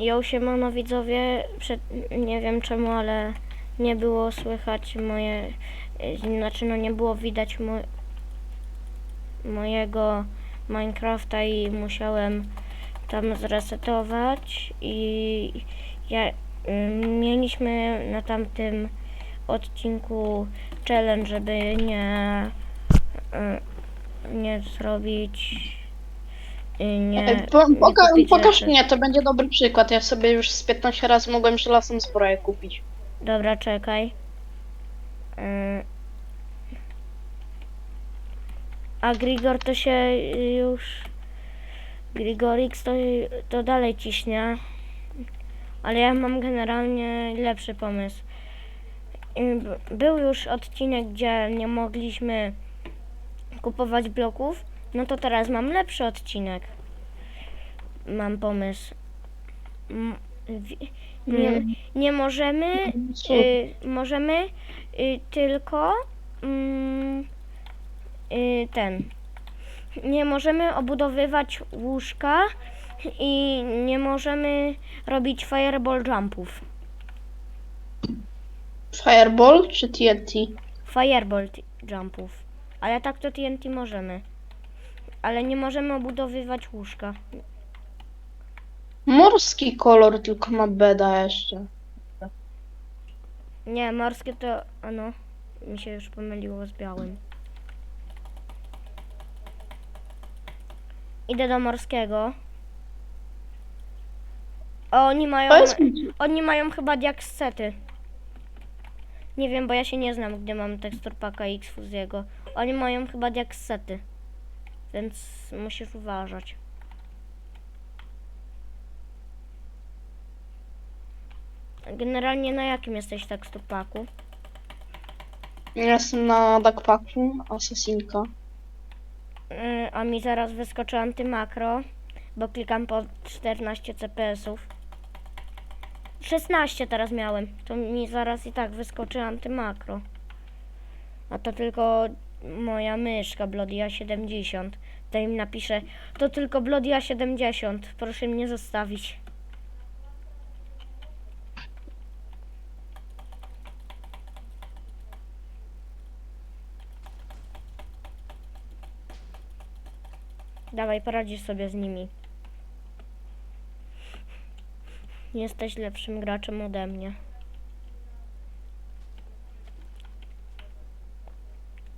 Jo, siemano widzowie, przed, nie wiem czemu, ale nie było słychać moje, y, znaczy no nie było widać mo, mojego Minecrafta i musiałem tam zresetować i ja, y, mieliśmy na tamtym odcinku challenge, żeby nie, y, nie zrobić, y, nie, Ej, Po, nie poka kupić pokaż rzeczy. mnie, to będzie dobry przykład. Ja sobie już z 15 razy mogłem żelazną zbroję kupić. Dobra, czekaj. Yy. A Grigor to się już. Grigorix to, to dalej ciśnie. Ale ja mam generalnie lepszy pomysł. Był już odcinek, gdzie nie mogliśmy kupować bloków. No to teraz mam lepszy odcinek. Mam pomysł. M- Nie, Mm. nie możemy? Y, możemy y, tylko mm, y, ten. Nie możemy obudowywać łóżka i nie możemy robić fireball jumpów. Fireball czy TNT? Fireball jumpów. Ale tak to TNT możemy. Ale nie możemy obudowywać łóżka. Morski kolor tylko ma beda jeszcze. Nie, morskie to. Ano. Mi się już pomyliło z białym. Idę do morskiego. O, oni mają. Mi, Oni mają chyba diaksety. Nie wiem, bo ja się nie znam, gdy mam tekstur paka X Fuziego. Oni mają chyba diaksety. Więc musisz uważać. Generalnie na jakim jesteś tekstur paku? jestem na backpacku, asesinka. Yy, a mi zaraz wyskoczy antymakro, bo klikam po 14 CPS-ów. 16 teraz miałem, to mi zaraz i tak wyskoczy antymakro. A to tylko moja myszka Bloody A70. To im napiszę, to tylko Bloody A70, proszę mnie zostawić. Dawaj, poradzisz sobie z nimi. Jesteś lepszym graczem ode mnie.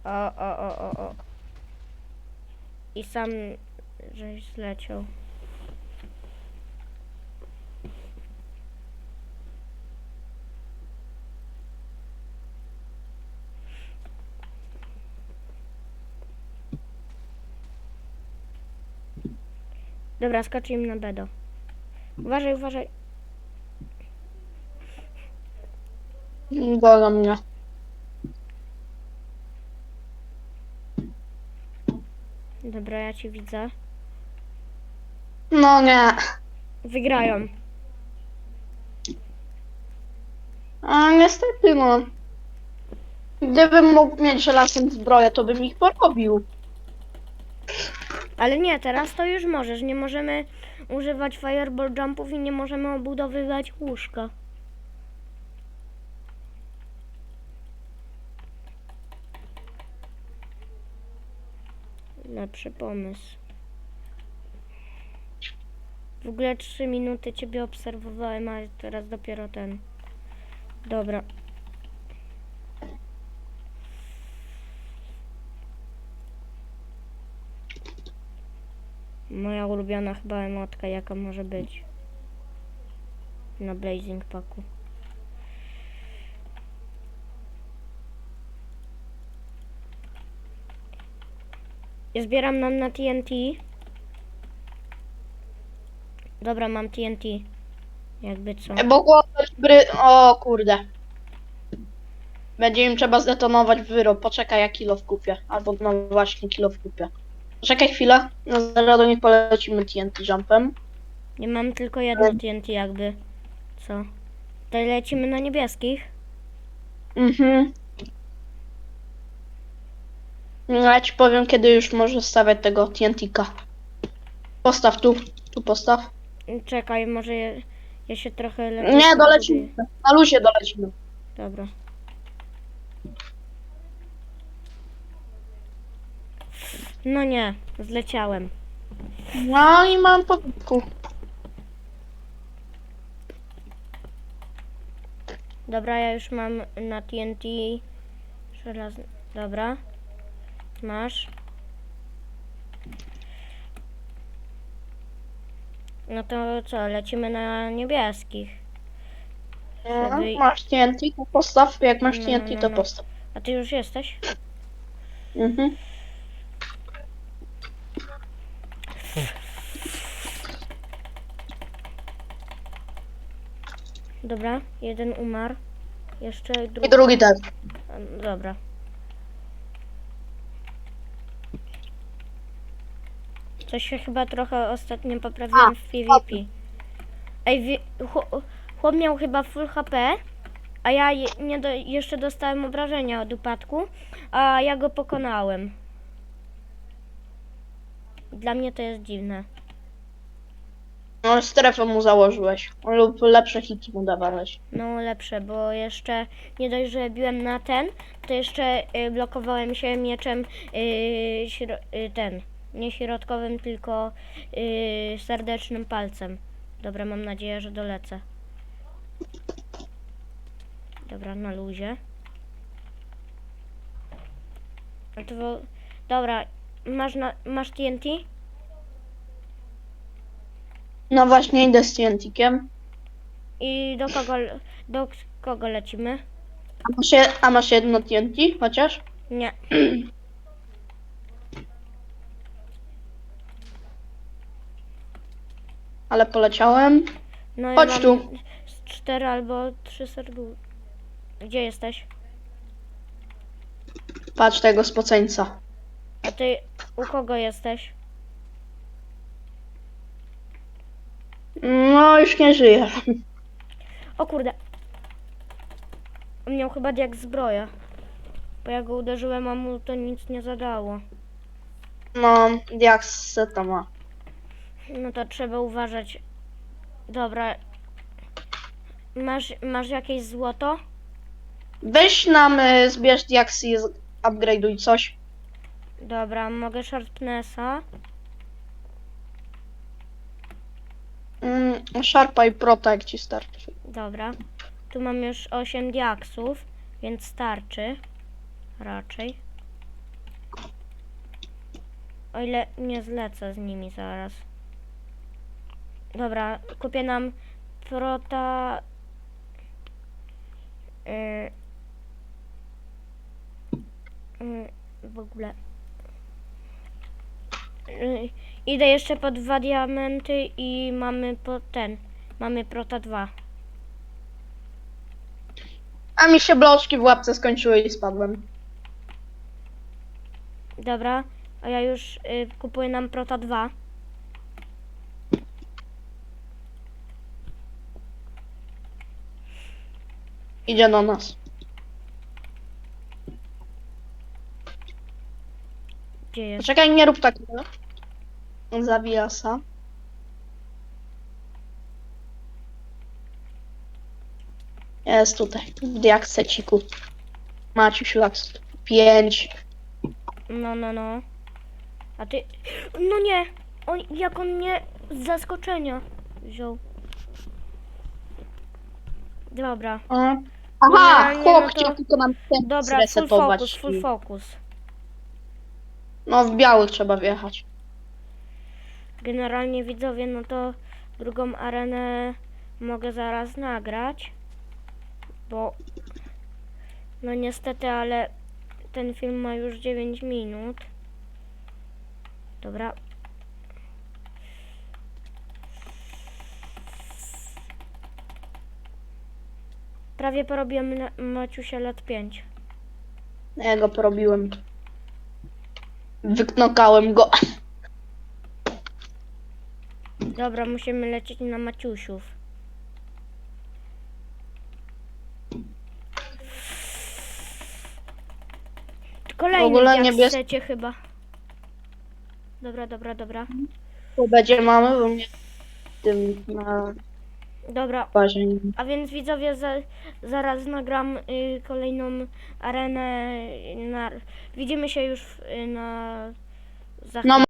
O, o, o, o, o. I sam żeś zleciał. Dobra, skoczy na bedo. Uważaj, uważaj. Gola mnie. Dobra, ja ci widzę. No nie. Wygrają. A niestety no. Gdybym mógł mieć żelazną zbroję, to bym ich porobił. Ale nie, teraz to już możesz. Nie możemy używać fireball jumpów i nie możemy obudowywać łóżka. Lepszy pomysł. W ogóle 3 minuty ciebie obserwowałem, a teraz dopiero ten. Dobra. Moja ulubiona chyba emotka, jaka może być. Na Blazing Packu. Ja zbieram nam na TNT. Dobra, mam TNT. Jakby co. E, Mogło oddać bry... O kurde. Będzie im trzeba zdetonować wyrób. Poczekaj, ja kilo w kupie. Albo no właśnie kilo w kupie. Poczekaj chwilę. No zaraz do nich polecimy TNT jumpem. Nie mam tylko jedno TNT jakby. Co? Tutaj lecimy na niebieskich. Mhm. No, Ja ci powiem, kiedy już możesz stawiać tego TNT-ka. Postaw tu. Tu postaw. Czekaj, może je, Ja się trochę lepiej... Nie, dolecimy. Na luzie dolecimy. Dobra. No nie, zleciałem. No i mam podku. Dobra, ja już mam na TNT żelazny. Dobra. Masz. No to co, lecimy na niebieskich. No, Żeby- masz TNT, to postaw. Jak masz No, TNT, no, to no. postaw. A ty już jesteś? Mhm. Dobra, jeden umarł. Jeszcze I drugi. drugi też. Dobra. Coś się chyba trochę ostatnio poprawiłem A, w PvP. Ej, chłop miał chyba full HP, a ja je, nie do, jeszcze dostałem obrażenia od upadku, a ja go pokonałem. Dla mnie to jest dziwne. No, strefę mu założyłeś. Lub lepsze hity mu dawałeś. No lepsze, bo jeszcze nie dość, że biłem na ten, to jeszcze y, blokowałem się mieczem y, y, ten, nie środkowym, tylko y, serdecznym palcem. Dobra, mam nadzieję, że dolecę. Dobra, na luzie. A to, wo- dobra, masz, na, masz TNT? No właśnie, idę z TNT-kiem. I do kogo, do kogo lecimy? A masz, je, a masz jedno TNT chociaż? Nie. Ale poleciałem. No Chodź ja mam tu. cztery albo trzy serduszka. Gdzie jesteś? Patrz tego spoceńca. A ty u kogo jesteś? No, już nie żyje. O kurde. On miał chyba jak zbroja. Bo ja go uderzyłem, a mu to nic nie zadało. No, jak seta ma. No to trzeba uważać. Dobra. Masz, masz jakieś złoto? Weź nam, y, zbierz diaksy z- upgrade'uj coś. Dobra, mogę Sharpnessa. Mm, szarpa i prota jak ci starczy. Dobra. Tu mam już 8 diaksów, więc starczy. Raczej. O ile nie zlecę z nimi zaraz. Dobra, kupię nam prota. Yy, yy, w ogóle. Yy, idę jeszcze po dwa diamenty i mamy po ten. Mamy prota 2. A mi się bloczki w łapce skończyły i spadłem. Dobra, a ja już y, kupuję nam Prota 2. Idzie do nas. Gdzie jest? Poczekaj, nie rób takiego. Zawijasa. Jest tutaj, w diakseciku. Maciuś laks. Pięć. No, no, no. A ty... No nie! On, jak on mnie z zaskoczenia wziął. Dobra, O. Aha, Generalnie, chłop no to- chciał tylko nam ten dobra, full zresetować. focus, full focus. No w biały trzeba wjechać. Generalnie widzowie, no to drugą arenę mogę zaraz nagrać, bo no niestety, ale ten film ma już 9 minut. Dobra. Prawie porobiłem na- Maciusia lat 5. Ja go porobiłem. Wyknokałem go. Dobra, musimy lecieć na Maciusiów. Kolejny W ogóle chcecie chyba. Dobra, dobra, dobra. Tu będzie mamy, bo mnie tym na... Dobra, Bazie. a więc widzowie, za, zaraz nagram y, kolejną arenę. Na, widzimy się już w- y, na. Za No,